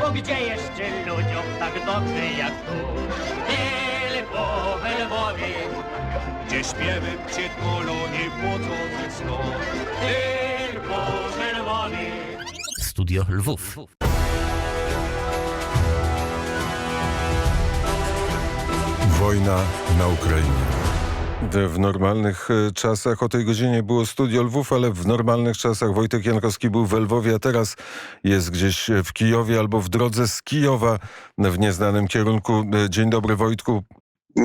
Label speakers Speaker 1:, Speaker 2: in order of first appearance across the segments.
Speaker 1: Bo gdzie jeszcze ludziom tak dobrze jak tu? Tylko we Lwowie, gdzie śpiewy przytulą i płocą snu. Tylko we Lwowie.
Speaker 2: Studio Lwów.
Speaker 3: Wojna na Ukrainie. W- normalnych e, czasach o tej godzinie było studio Lwów, ale w normalnych czasach Wojtek Jankowski był w Lwowie, a teraz jest gdzieś w Kijowie albo w drodze z Kijowa w nieznanym kierunku. E, Dzień dobry Wojtku.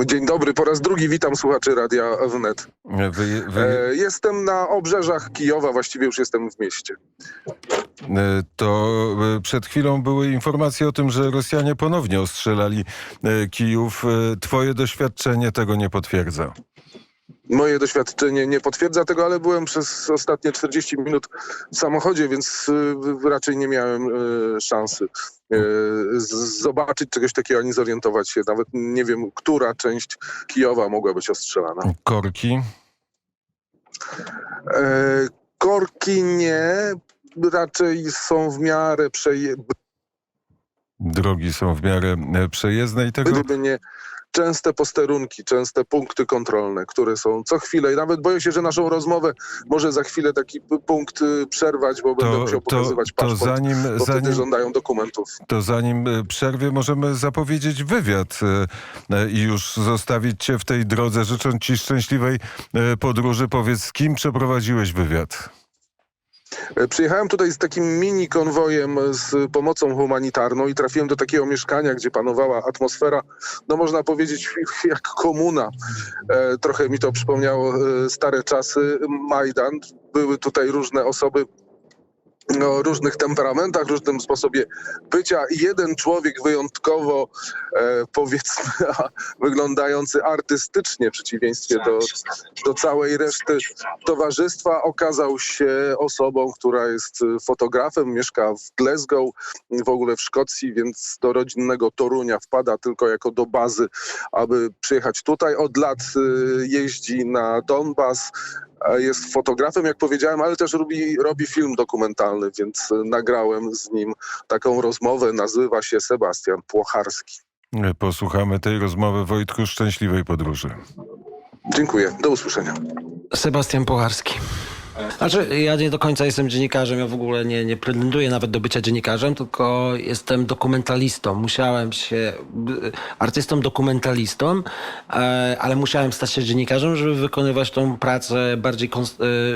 Speaker 4: Dzień dobry, po raz drugi witam słuchaczy Radia Wnet.
Speaker 3: E, Wy, wy,
Speaker 4: jestem na obrzeżach Kijowa, właściwie już jestem w mieście.
Speaker 3: to przed chwilą były informacje o tym, że Rosjanie ponownie ostrzelali Kijów. Twoje doświadczenie tego nie potwierdza.
Speaker 4: Moje doświadczenie nie potwierdza tego, ale byłem przez ostatnie 40 minut w samochodzie, więc y, raczej nie miałem y, szansy y, zobaczyć czegoś takiego, ani zorientować się. Nawet nie wiem, która część Kijowa mogła być ostrzelana.
Speaker 3: Korki.
Speaker 4: E, korki nie, raczej są w miarę przeje...
Speaker 3: Drogi są w miarę e, przejezdne i tego
Speaker 4: gdyby nie częste posterunki, częste punkty kontrolne, które są co chwilę i nawet boję się, że naszą rozmowę może za chwilę taki punkt y, przerwać, bo będę musiał
Speaker 3: to,
Speaker 4: pokazywać
Speaker 3: to
Speaker 4: paszport,
Speaker 3: zanim,
Speaker 4: bo
Speaker 3: zanim,
Speaker 4: żądają dokumentów.
Speaker 3: to zanim e, przerwie możemy zapowiedzieć wywiad e, i już zostawić cię w tej drodze, życząc ci szczęśliwej podróży. Powiedz, z kim przeprowadziłeś wywiad?
Speaker 4: E, Przyjechałem tutaj z takim mini konwojem z pomocą humanitarną i trafiłem do takiego mieszkania, gdzie panowała atmosfera, no można powiedzieć jak komuna. E, Trochę mi to przypomniało e, stare czasy, Majdan. Były tutaj różne osoby o różnych temperamentach, różnym sposobie bycia jeden człowiek wyjątkowo e, powiedzmy wyglądający artystycznie w przeciwieństwie do, do całej reszty towarzystwa okazał się osobą, która jest e, fotografem, mieszka w Glasgow, w ogóle w Szkocji, więc do rodzinnego Torunia wpada tylko jako do bazy, aby przyjechać tutaj. Od lat e, jeździ na Donbas, jest fotografem, jak powiedziałem, ale też robi, robi film dokumentalny, więc e, nagrałem z nim taką rozmowę. Nazywa się Sebastian Płocharski.
Speaker 3: E, Posłuchamy tej rozmowy. Wojtku, szczęśliwej podróży.
Speaker 4: Dziękuję. Do usłyszenia.
Speaker 5: Sebastian Pocharski. Znaczy, ja nie do końca jestem dziennikarzem, ja w ogóle nie, nie pretenduję nawet do bycia dziennikarzem, tylko jestem dokumentalistą. Musiałem się, b- artystą dokumentalistą, e, ale musiałem stać się dziennikarzem, żeby wykonywać tą pracę bardziej,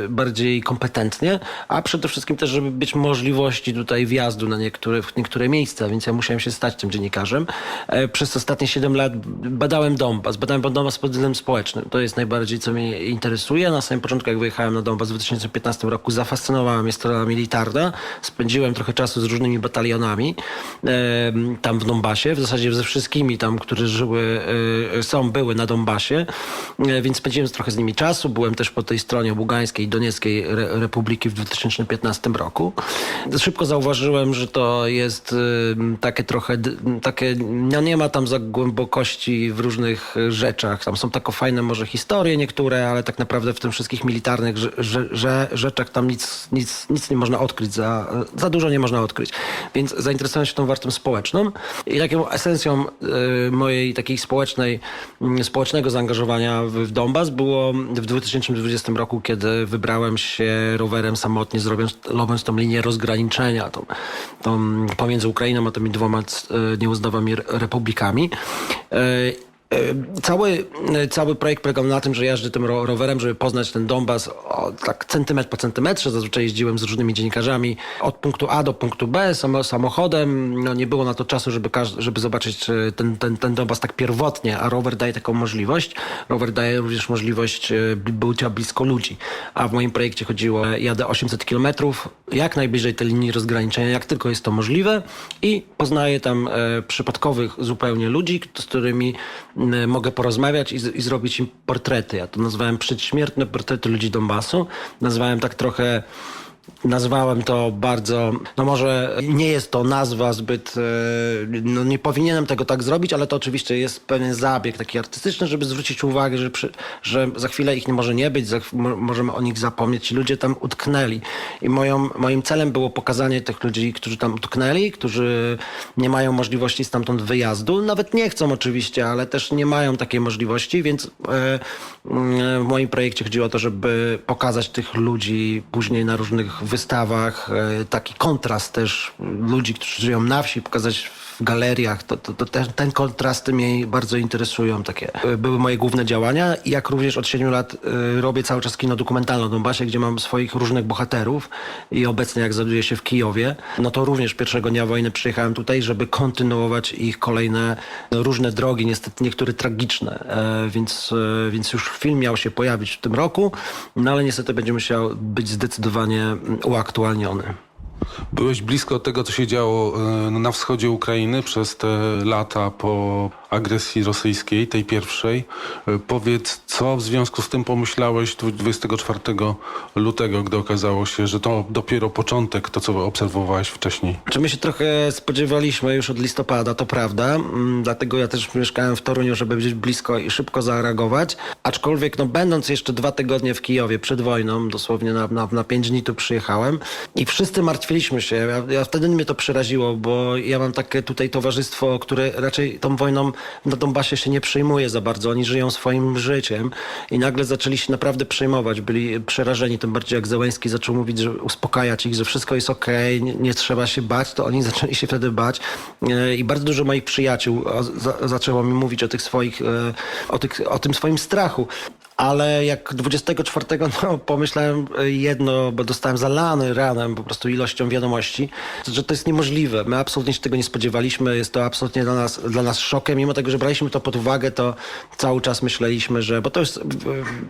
Speaker 5: e, bardziej kompetentnie, a przede wszystkim też, żeby być możliwości tutaj wjazdu na niektóre, w niektóre miejsca, więc ja musiałem się stać tym dziennikarzem. E, Przez ostatnie 7 lat badałem Donbas, badałem Donbas pod względem społecznym. To jest najbardziej, co mnie interesuje. Na samym początku, jak wyjechałem na Donbas w 2015 roku, zafascynowała mnie strona militarna. Spędziłem trochę czasu z różnymi batalionami em, tam w Donbasie, w zasadzie ze wszystkimi tam, którzy żyły, e, są, były na Donbasie, E, więc spędziłem trochę z nimi czasu. Byłem też po tej stronie Ługańskiej i Donieckiej Re- Republiki w 2015 roku. Szybko zauważyłem, że to jest takie trochę, takie, no nie ma tam za głębokości w różnych e, rzeczach. Tam są tako fajne może historie niektóre, ale tak naprawdę w tym wszystkich militarnych że, że, tam nic, nic, nic nie można odkryć, za, za dużo nie można odkryć. Więc zainteresowałem się tą warstwą społeczną i taką esencją e, mojej takiej społecznej, mm, społecznego zaangażowania w, w Donbas było w 2020 roku, kiedy wybrałem się rowerem samotnie, zrobiąc, robiąc tą linię rozgraniczenia tą, tą pomiędzy Ukrainą a tymi dwoma nieuznawymi re- republikami. E, Cały, e, cały projekt polegał na tym, że jeżdżę tym ro- rowerem, żeby poznać ten Donbas o, tak centymetr po centymetrze. Zazwyczaj jeździłem z różnymi dziennikarzami od punktu A do punktu B samo, samochodem. No, nie było na to czasu, żeby, żeby zobaczyć e, ten, ten, ten Donbas tak pierwotnie, a rower daje taką możliwość. Rower daje również możliwość bycia blisko ludzi. A w moim projekcie chodziło, jadę 800 kilometrów, jak najbliżej tej linii rozgraniczenia, jak tylko jest to możliwe i poznaję tam przypadkowych zupełnie ludzi, z którymi mogę porozmawiać i, i zrobić im portrety. Ja to nazwałem przedśmiertne portrety ludzi Donbasu. Nazwałem tak trochę Nazwałem to bardzo, no może nie jest to nazwa zbyt, e, no nie powinienem tego tak zrobić, ale to oczywiście jest pewien zabieg taki artystyczny, żeby zwrócić uwagę, że, przy, że za chwilę ich nie może nie być, za, mo- możemy o nich zapomnieć. Ludzie tam utknęli. I moją, moim celem było pokazanie tych ludzi, którzy tam utknęli, którzy nie mają możliwości stamtąd wyjazdu. Nawet nie chcą oczywiście, ale też nie mają takiej możliwości, więc e, mm, w moim projekcie chodziło o to, żeby pokazać tych ludzi później na różnych wystawach. e, Taki kontrast też ludzi, którzy żyją na wsi, pokazać w galeriach. To, to, to ten, ten kontrasty mnie bardzo interesują. Takie e, były moje główne działania. Jak również od 7 lat e, robię cały czas kino dokumentalne o Donbasie, gdzie mam swoich różnych bohaterów i obecnie jak znajduję się w Kijowie, no to również pierwszego dnia wojny przyjechałem tutaj, żeby kontynuować ich kolejne no, różne drogi, niestety niektóre tragiczne, e, więc, e, więc już film miał się pojawić w tym roku, no ale niestety będzie musiał być zdecydowanie mm, uaktualniony.
Speaker 6: Byłeś blisko tego, co się działo e, na wschodzie Ukrainy przez te lata po agresji rosyjskiej, tej pierwszej. E, Powiedz, co w związku z tym pomyślałeś 24 lutego, gdy okazało się, że to dopiero początek, to co obserwowałeś wcześniej?
Speaker 5: Czy my się trochę spodziewaliśmy już od listopada, to prawda. Mm, Dlatego ja też mieszkałem w Toruniu, żeby być blisko i szybko zareagować. Aczkolwiek, no, będąc jeszcze dwa tygodnie w Kijowie przed wojną, dosłownie na, na, na pięć dni tu przyjechałem i wszyscy martwiliśmy się. Ja, ja wtedy mnie to przeraziło, bo ja mam takie tutaj towarzystwo, które raczej tą wojną na Donbasie się nie przejmuje za bardzo. Oni żyją swoim życiem i nagle zaczęli się naprawdę przejmować. Byli przerażeni, tym bardziej jak Zełęński zaczął mówić, że uspokajać ich, że wszystko jest okej, nie, nie trzeba się bać, to oni zaczęli się wtedy bać. E, I bardzo dużo moich przyjaciół zaczęło mi mówić o tych swoich, e, o, tych, o tym swoim strachu. Ale jak 24 no, pomyślałem jedno, bo dostałem zalany ranem po prostu ilością wiadomości, że to jest niemożliwe. My absolutnie się tego nie spodziewaliśmy. Jest to absolutnie dla nas, dla nas szokiem. Mimo tego, że braliśmy to pod uwagę, to cały czas myśleliśmy, że... Bo to jest,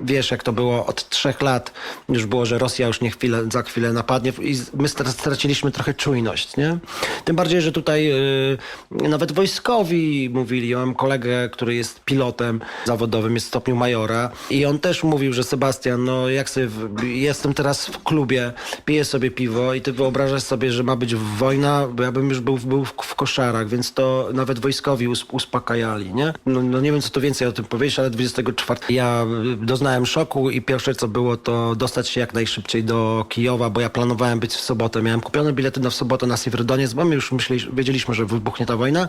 Speaker 5: wiesz, jak to było od trzech lat już było, że Rosja już nie chwilę, za chwilę napadnie i my stra- straciliśmy trochę czujność, nie? Tym bardziej, że tutaj y, nawet wojskowi mówili. Ja mam kolegę, który jest pilotem zawodowym, jest w stopniu majora i on też mówił, że Sebastian, no jak sobie, w- jestem teraz w klubie, piję sobie piwo i ty wyobrażasz sobie, że ma być wojna, bo ja bym już był, był w, w koszarach, więc to nawet wojskowi us, uspokajali, nie? No, no nie wiem, co tu więcej o tym powiedzieć, ale 24 ja doznałem szoku i pierwsze co było, to dostać się jak najszybciej do Kijowa, bo ja planowałem być w sobotę. Miałem kupione bilety na w sobotę na Siewierodoniec, bo my już myśleli, wiedzieliśmy, że wybuchnie ta wojna,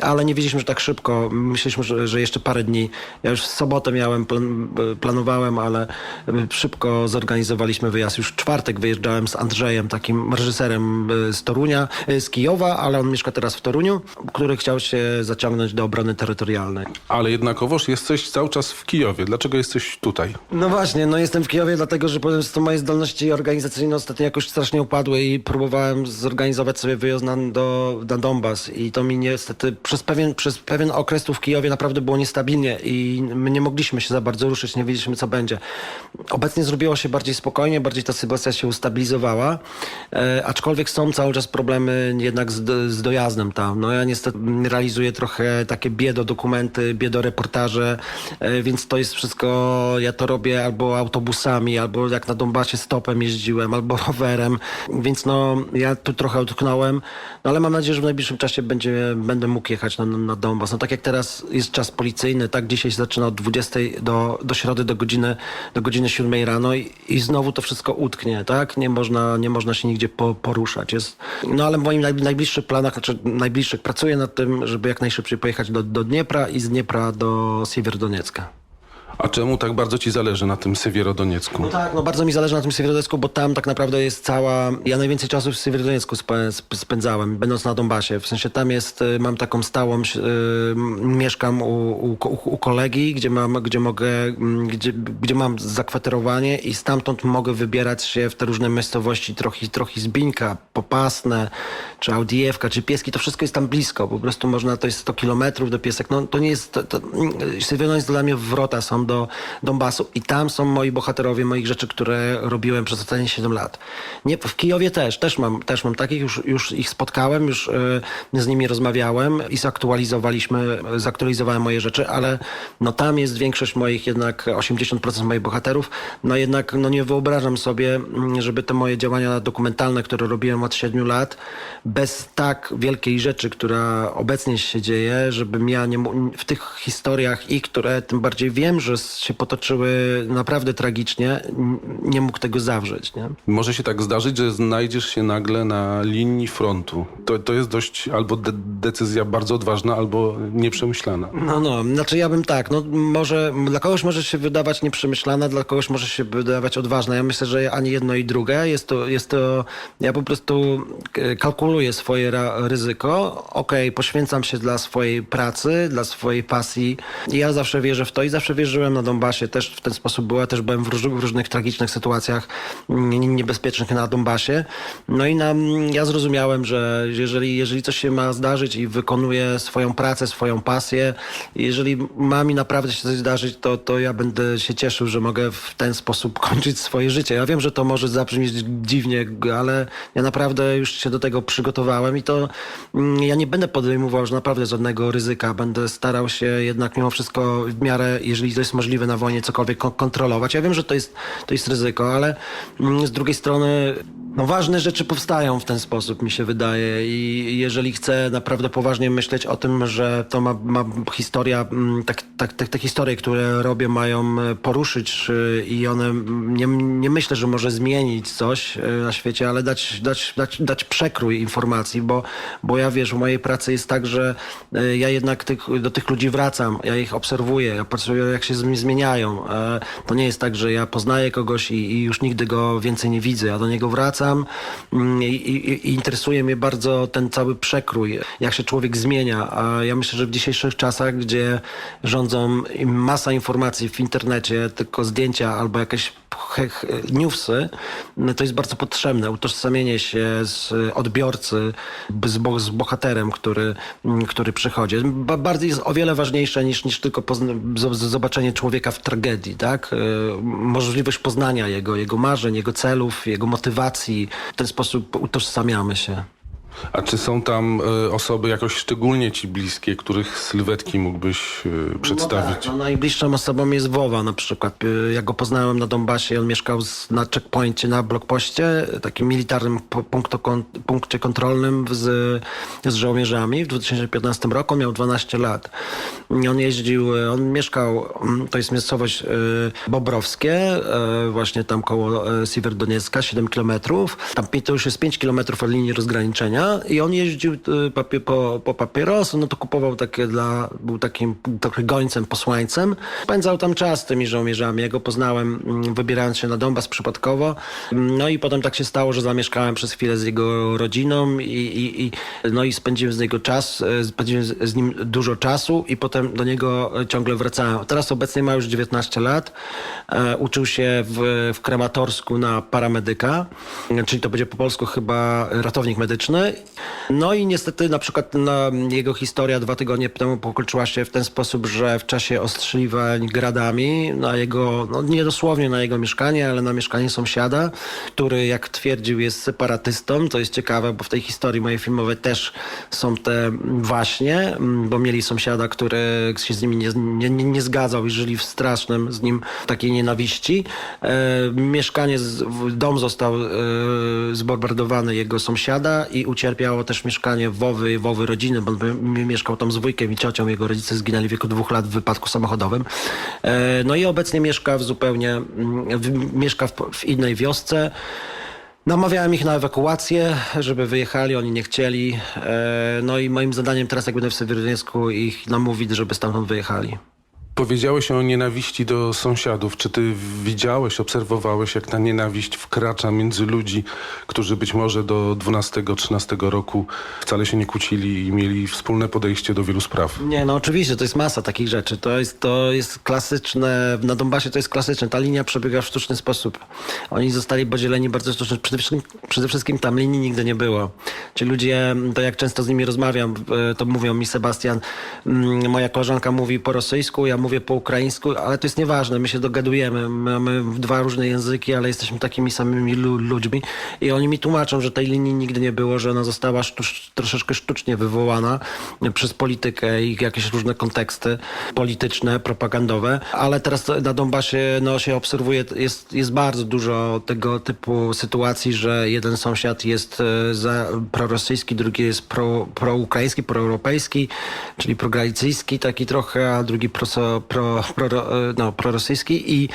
Speaker 5: ale nie wiedzieliśmy, że tak szybko. Myśleliśmy, że, że jeszcze parę dni. Ja już w sobotę miałem, plan, planowałem, ale y, szybko zorganizowaliśmy wyjazd. Już w czwartek wyjeżdżałem z Andrzejem, takim reżyserem y, z Torunia, z Kijowa, ale on mieszka teraz w Toruniu, który chciał się zaciągnąć do obrony terytorialnej.
Speaker 6: Ale jednakowoż jesteś cały czas w Kijowie. Dlaczego jesteś tutaj?
Speaker 5: No właśnie, no jestem w Kijowie, dlatego że po prostu moje zdolności organizacyjne ostatnio jakoś strasznie upadły i próbowałem zorganizować sobie wyjazd na, do, na Donbas i to mi niestety przez pewien, przez pewien okres tu w Kijowie naprawdę było niestabilnie i my nie mogliśmy się za bardzo ruszyć, nie wiedzieliśmy co będzie. Obecnie zrobiło się bardziej spokojnie, bardziej ta sytuacja się ustabilizowała, e, aczkolwiek są cały czas problemy jednak z, z dojazdem tam. No ja niestety realizuję trochę takie biedodokumenty, biedoreportaże, e, więc to jest wszystko, ja to robię albo autobusami, albo jak na Donbasie stopem jeździłem, albo rowerem, więc no ja tu trochę utknąłem, no ale mam nadzieję, że w najbliższym czasie będzie, będę mógł jechać na, na Donbas. No tak jak teraz jest czas policyjny, tak dzisiaj się zaczyna od 20 do, do środy do godziny, do godziny 7 rano i, i znowu to wszystko utknie, tak? Nie można, nie można się nigdzie po, poruszać. Jest, no ale w moim naj, najbliższych planach, znaczy najbliższych pracuję nad tym, żeby jak najszybciej pojechać do, do Dniepra i z Dniepra do Siewierodoniecka.
Speaker 6: A czemu tak bardzo ci zależy na tym Sywierodoniecku?
Speaker 5: No tak, no bardzo mi zależy na tym Siewierodoniecku, bo tam tak naprawdę jest cała... Ja najwięcej czasu w sp- spędzałem, będąc na Donbasie. W sensie tam jest, y, mam taką stałą, y, mieszkam u, u, u, kolegi, gdzie mam, gdzie mogę, mm, gdzie, gdzie mam zakwaterowanie i stamtąd mogę wybierać się w te różne miejscowości, trochę, trochę Zbińka, Popasne, czy Audiewka, czy Pieski, to wszystko jest tam blisko. Po prostu można, to jest 100 kilometrów do Piesek. No to nie jest, to, to, Siewierodoniec dla mnie wrota są do Donbasu i tam są moi bohaterowie moich rzeczy, które robiłem przez ostatnie 7 lat. Nie, w Kijowie też, też mam, też mam takich, już, już ich spotkałem, już y, z nimi rozmawiałem i zaktualizowaliśmy, zaktualizowałem moje rzeczy, ale no tam jest większość moich jednak 80% moich bohaterów, no jednak no nie wyobrażam sobie, mm, żeby te moje działania dokumentalne, które robiłem od 7 lat, bez tak wielkiej rzeczy, która obecnie się dzieje, żebym ja nie, w tych historiach i które tym bardziej wiem, że się potoczyły naprawdę tragicznie, nie mógł tego zawrzeć, nie?
Speaker 6: Może się tak zdarzyć, że znajdziesz się nagle na linii frontu. To, to jest dość albo de- decyzja bardzo odważna, albo nieprzemyślana.
Speaker 5: No, no, znaczy ja bym tak, no może, dla kogoś może się wydawać nieprzemyślana, dla kogoś może się wydawać odważna. Ja myślę, że ani jedno i drugie. Jest to, jest to ja po prostu e, kalkuluję swoje ryzyko. Okej, poświęcam się dla swojej pracy, dla swojej pasji. I ja zawsze wierzę w to i zawsze na Donbasie. Też w ten sposób była, też byłem w, róż, w różnych tragicznych sytuacjach mm, niebezpiecznych na Donbasie. No i na, ja zrozumiałem, że jeżeli, jeżeli coś się ma zdarzyć i wykonuję swoją pracę, swoją pasję, jeżeli ma mi naprawdę się coś zdarzyć, to, to ja będę się cieszył, że mogę w ten sposób kończyć swoje życie. Ja wiem, że to może zabrzmieć dziwnie, ale ja naprawdę już się do tego przygotowałem i to mm, ja nie będę podejmował już naprawdę żadnego ryzyka. Będę starał się jednak mimo wszystko w miarę, jeżeli to jest możliwe na wojnie, cokolwiek ko- kontrolować. Ja wiem, że to jest, to jest ryzyko, ale mm, z drugiej strony no ważne rzeczy powstają w ten sposób, mi się wydaje. I jeżeli chcę naprawdę poważnie myśleć o tym, że to ma, ma historia, mm, tak, tak, te historie, które robię, mają e, poruszyć y, i one nie, nie myślę, że może zmienić coś y, na świecie, ale dać, dać, dać, dać przekrój informacji, bo, bo ja wiesz, w mojej pracy jest tak, że ja jednak tych, do tych ludzi wracam, ja ich obserwuję, ja patrzę jak się zmieniają. E, To nie jest tak, że ja poznaję kogoś i, i już nigdy go więcej nie widzę. Ja do niego wracam mm, i, i, interesuje mnie bardzo ten cały przekrój, jak się człowiek zmienia. A ja myślę, że w dzisiejszych czasach, gdzie rządzą masa informacji w internecie, tylko zdjęcia albo jakieś newsy, no to jest bardzo potrzebne. Utożsamienie się z odbiorcy, z, bo, z bohaterem, który, mm, który przychodzi. Ba, jest o wiele ważniejsze niż, niż tylko zobaczenie człowieka w tragedii, tak? Y, Możliwość poznania jego, jego marzeń, jego celów, jego motywacji. W ten sposób utożsamiamy się.
Speaker 6: A czy są tam e, osoby jakoś szczególnie ci bliskie, których sylwetki mógłbyś e, przedstawić?
Speaker 5: No tak, no najbliższą osobą jest Wowa na przykład. Y, Ja go poznałem na Donbasie, on mieszkał z, na checkpoincie, na blokpoście, takim militarnym pu- punktu, kon, punkcie kontrolnym z, z żołnierzami w 2015 roku. Miał 12 lat. On jeździł, y, on mieszkał, mm, to jest miejscowość y, Bobrowskie, y, właśnie tam koło y, Siewierodoniecka, 7 kilometrów. Tam to już jest 5 kilometrów od linii rozgraniczenia i on jeździł y, papie, po, po papierosy, no to kupował takie dla, był takim trochę gońcem, posłańcem. Spędzał tam czas z tymi żołnierzami. Ja go poznałem mm, wybierając się na Donbas przypadkowo. No i potem tak się stało, że zamieszkałem przez chwilę z jego rodziną i, i, i, no i spędziłem z niego czas, e, spędziłem z, nim dużo czasu i potem do niego e, ciągle wracałem. Teraz obecnie ma już 19 lat. E, uczył się w, w Krematorsku na paramedyka, czyli to będzie po polsku chyba ratownik medyczny. No i niestety na przykład na jego historia dwa tygodnie temu pokończyła się w ten sposób, że w czasie ostrzeliwań gradami na jego, no nie dosłownie na jego mieszkanie, ale na mieszkanie sąsiada, który jak twierdził jest separatystą. To jest ciekawe, bo w tej historii mojej filmowej też są te właśnie, bo mieli sąsiada, który się z nimi nie, nie, nie, zgadzał i żyli w strasznym z nim takiej nienawiści. E, mieszkanie, dom został e, zbombardowany jego sąsiada i ucierpiało też mieszkanie Wowy, Wowy rodziny, bo on mieszkał tam z wujkiem i ciocią. Jego rodzice zginęli w wieku dwóch lat w wypadku samochodowym. E, no i obecnie mieszka w zupełnie, mm, mieszka w, innej wiosce. Namawiałem ich na ewakuację, żeby wyjechali, oni nie chcieli. E, No i moim zadaniem teraz, jak będę w Sewierodoniecku, ich namówić, żeby stamtąd wyjechali.
Speaker 6: Powiedziałeś o nienawiści do sąsiadów. Czy ty widziałeś, obserwowałeś, jak ta nienawiść wkracza między ludzi, którzy być może do 12-13 roku wcale się nie kłócili i mieli wspólne podejście do wielu spraw?
Speaker 5: Nie, no oczywiście, to jest masa takich rzeczy. To jest, to jest klasyczne, na Donbasie to jest klasyczne. Ta linia przebiega w sztuczny sposób. Oni zostali podzieleni bardzo sztucznie. Przede wszystkim, przede wszystkim tam linii nigdy nie było. Ci ludzie, to jak często z nimi rozmawiam, e, to mówią mi Sebastian, mm, moja koleżanka mówi po rosyjsku, ja mówię mówię po ukraińsku, ale to jest nieważne, my się dogadujemy, mamy dwa różne języki, ale jesteśmy takimi samymi lu- ludźmi i oni mi tłumaczą, że tej linii nigdy nie było, że ona została sztucz, troszeczkę sztucznie wywołana przez politykę i jakieś różne konteksty polityczne, propagandowe, ale teraz na Donbasie no, się obserwuje, jest, jest bardzo dużo tego typu sytuacji, że jeden sąsiad jest e, za prorosyjski, drugi jest pro, proukraiński, proeuropejski, czyli progralicyjski taki trochę, a drugi proso, pro, pro, no, prorosyjski i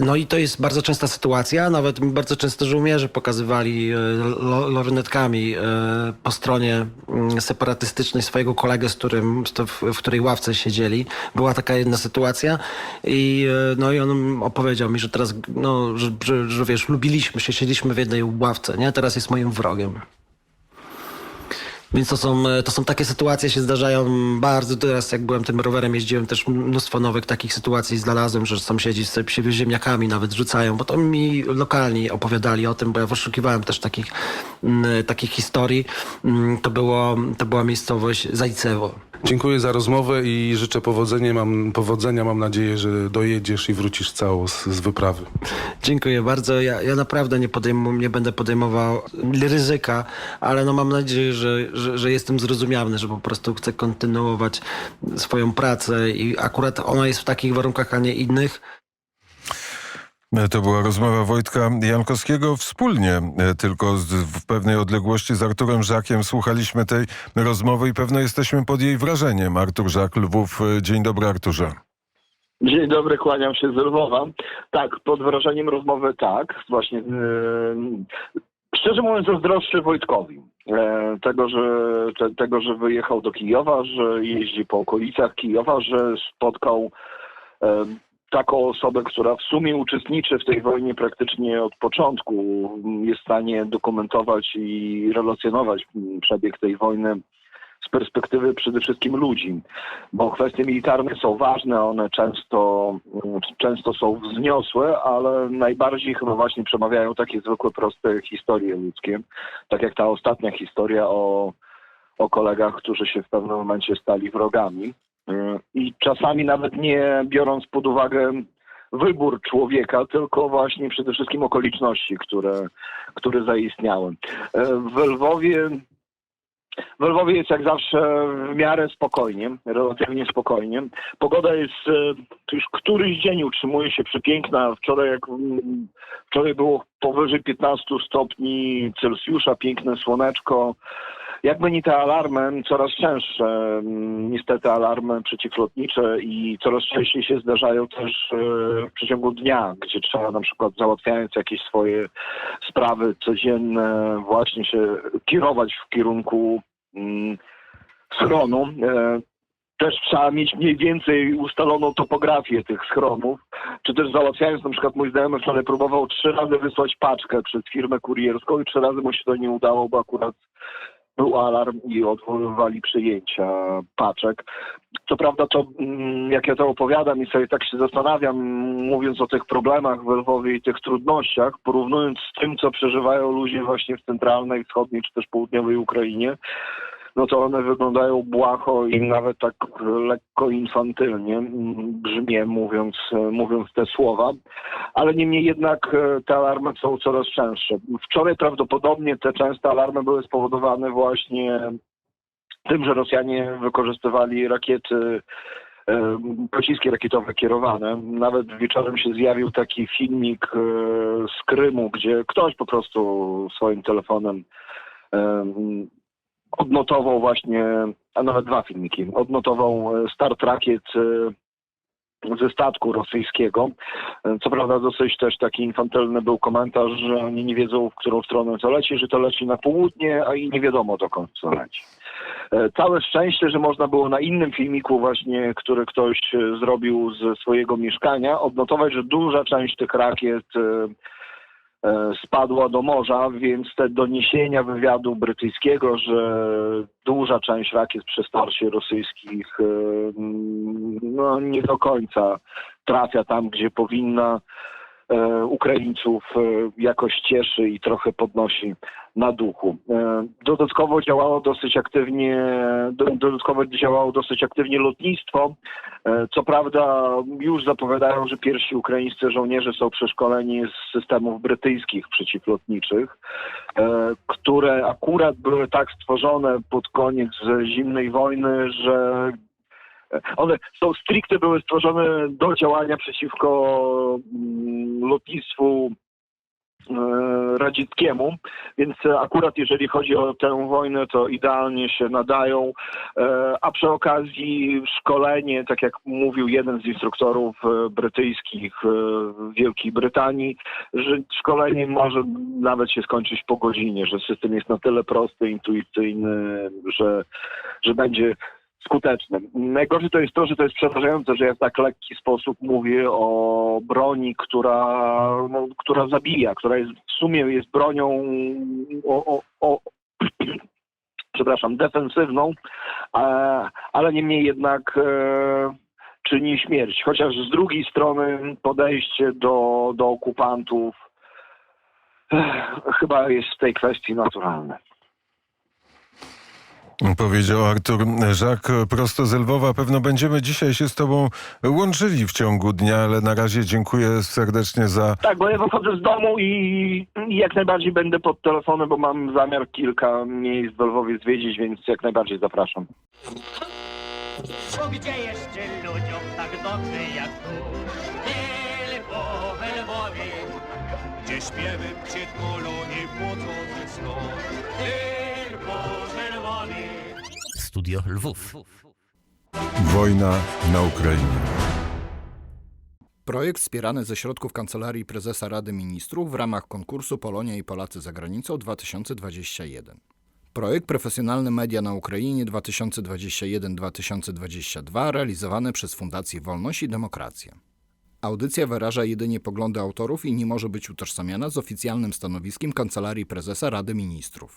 Speaker 5: no i to jest bardzo częsta sytuacja, nawet bardzo często żołnierze pokazywali e, lo- lornetkami e, po stronie mm, separatystycznej swojego kolegę, z którym, w której ławce siedzieli. Była taka jedna sytuacja i e, no i on opowiedział mi, że teraz, no, że, że, że wiesz, lubiliśmy się, siedzieliśmy w jednej ławce, nie? Teraz jest moim wrogiem. Więc to są, e, to są takie sytuacje, się zdarzają bardzo. Teraz jak byłem tym rowerem, jeździłem też mnóstwo nowych takich sytuacji znalazłem, że sąsiedzi z ziemniakami nawet rzucają, bo to mi lokalni opowiadali o tym, bo ja poszukiwałem też takich, mm, takich historii. Mm, To, było, to była miejscowość Zajcewo.
Speaker 6: Dziękuję za rozmowę i życzę powodzenia. Mam, powodzenia. Mam nadzieję, że dojedziesz i wrócisz cało z, z wyprawy.
Speaker 5: Dziękuję bardzo. Ja, ja naprawdę nie, podejm- nie będę podejmował ryzyka, ale no mam nadzieję, że, że, że jestem zrozumiany, że po prostu chcę kontynuować swoją pracę i akurat ona jest w takich warunkach, a nie innych.
Speaker 3: To była rozmowa Wojtka Jankowskiego wspólnie, e, tylko w pewnej odległości z Arturem Żakiem. Słuchaliśmy tej rozmowy i pewno jesteśmy pod jej wrażeniem. Artur Żak, Lwów. E, Dzień dobry, Arturze.
Speaker 7: Dzień dobry, kłaniam się z Lwowa. Tak, pod wrażeniem rozmowy tak, właśnie. Yy, szczerze mówiąc, zazdroszczę Wojtkowi. Tego, że, te, tego, że wyjechał do Kijowa, że jeździ po okolicach Kijowa, że spotkał taką osobę, która w sumie uczestniczy w tej wojnie praktycznie od początku, jest w stanie dokumentować i relacjonować przebieg tej wojny z perspektywy przede wszystkim ludzi, bo kwestie militarne są ważne, one często, często są wzniosłe, ale najbardziej chyba właśnie przemawiają takie zwykłe, proste historie ludzkie, tak jak ta ostatnia historia o, o kolegach, którzy się w pewnym momencie stali wrogami. I czasami nawet nie biorąc pod uwagę wybór człowieka, tylko właśnie przede wszystkim okoliczności, które, które zaistniały. Yy, W Lwowie w Lwowie jest jak zawsze w miarę spokojnie, relatywnie spokojnie. Pogoda jest e, już któryś dzień utrzymuje się przepiękna. Wczoraj, jak, mm, wczoraj było powyżej 15 stopni Celsjusza, piękne słoneczko. Jakby nie te alarmy, coraz częstsze mm, niestety alarmy przeciwlotnicze i coraz częściej się zdarzają też e, w przeciągu dnia, gdzie trzeba na przykład załatwiając jakieś swoje sprawy codzienne właśnie się kierować w kierunku mm, schronu. E, też trzeba mieć mniej więcej ustaloną topografię tych schronów, czy też załatwiając, na przykład mój znajomy wczoraj próbował trzy razy wysłać paczkę przez firmę kurierską i trzy razy mu się to nie udało, bo akurat był alarm i odwoływali przyjęcia paczek. Co prawda to, mm, jak ja to opowiadam i sobie tak się zastanawiam, mówiąc o tych problemach w Lwowie i tych trudnościach, porównując z tym, co przeżywają ludzie właśnie w centralnej, wschodniej czy też południowej Ukrainie, no to one wyglądają błaho i nawet tak lekko infantylnie brzmię, mówiąc, mówiąc te słowa. Ale niemniej jednak e, te alarmy są coraz częstsze. Wczoraj prawdopodobnie te częste alarmy były spowodowane właśnie tym, że Rosjanie wykorzystywali rakiety, e, pociski rakietowe kierowane. Nawet wieczorem się zjawił taki filmik e, z Krymu, gdzie ktoś po prostu swoim telefonem e, odnotował właśnie, a nawet dwa filmiki, odnotował e, start rakiet e, ze statku rosyjskiego. Co prawda dosyć też taki infantylny był komentarz, że oni nie wiedzą, w którą stronę to leci, że to leci na południe, a i nie wiadomo dokąd to leci. E, Całe szczęście, że można było na innym filmiku właśnie, który ktoś zrobił ze swojego mieszkania, odnotować, że duża część tych rakiet spadła do morza, więc te doniesienia wywiadu brytyjskiego, że duża część rakiet przy starcie rosyjskich e, no, nie do końca trafia tam, gdzie powinna, e, Ukraińców e, jakoś cieszy i trochę podnosi na duchu. E, Dodatkowo działało dosyć aktywnie, do- dodatkowo działało dosyć aktywnie lotnictwo. E, Co prawda już zapowiadają, że pierwsi ukraińscy żołnierze są przeszkoleni z systemów brytyjskich przeciwlotniczych, e, które akurat były tak stworzone pod koniec zimnej wojny, że one są stricte były stworzone do działania przeciwko mm, lotnictwu e, radzieckiemu, więc akurat jeżeli chodzi o tę wojnę, to idealnie się nadają, E, a przy okazji szkolenie, tak jak mówił jeden z instruktorów e, brytyjskich e, w Wielkiej Brytanii, że szkolenie może nawet się skończyć po godzinie, że system jest na tyle prosty, intuicyjny, że, że będzie skuteczny. Najgorsze to jest to, że to jest przerażające, że ja w tak lekki sposób mówię o broni, która, no, która zabija, która jest, w sumie jest bronią o, o, o przepraszam, defensywną, ale niemniej jednak e, czyni śmierć. Chociaż z drugiej strony podejście do, do okupantów e, chyba jest w tej kwestii naturalne.
Speaker 3: Powiedział Artur Żak prosto z Lwowa. Pewno będziemy dzisiaj się z tobą łączyli w ciągu dnia, ale na razie dziękuję serdecznie za
Speaker 7: Tak, bo ja wychodzę z domu i i jak najbardziej będę pod telefonem, bo mam zamiar kilka miejsc w Lwowie zwiedzić, więc jak najbardziej zapraszam.
Speaker 1: Bo gdzie jeszcze ludziom tak dobrze jak tu? Tylko we Lwowie, gdzie śpiewy przedmolone płocą snu.
Speaker 2: Studio Lwów.
Speaker 3: wojna na Ukrainie.
Speaker 8: Projekt wspierany ze środków Kancelarii Prezesa Rady Ministrów w ramach konkursu Polonia i Polacy za granicą 2021. Projekt Profesjonalne Media na Ukrainie 2021-2022 realizowany przez Fundację Wolność i Demokracja. Audycja wyraża jedynie poglądy autorów i nie może być utożsamiana z oficjalnym stanowiskiem Kancelarii Prezesa Rady Ministrów.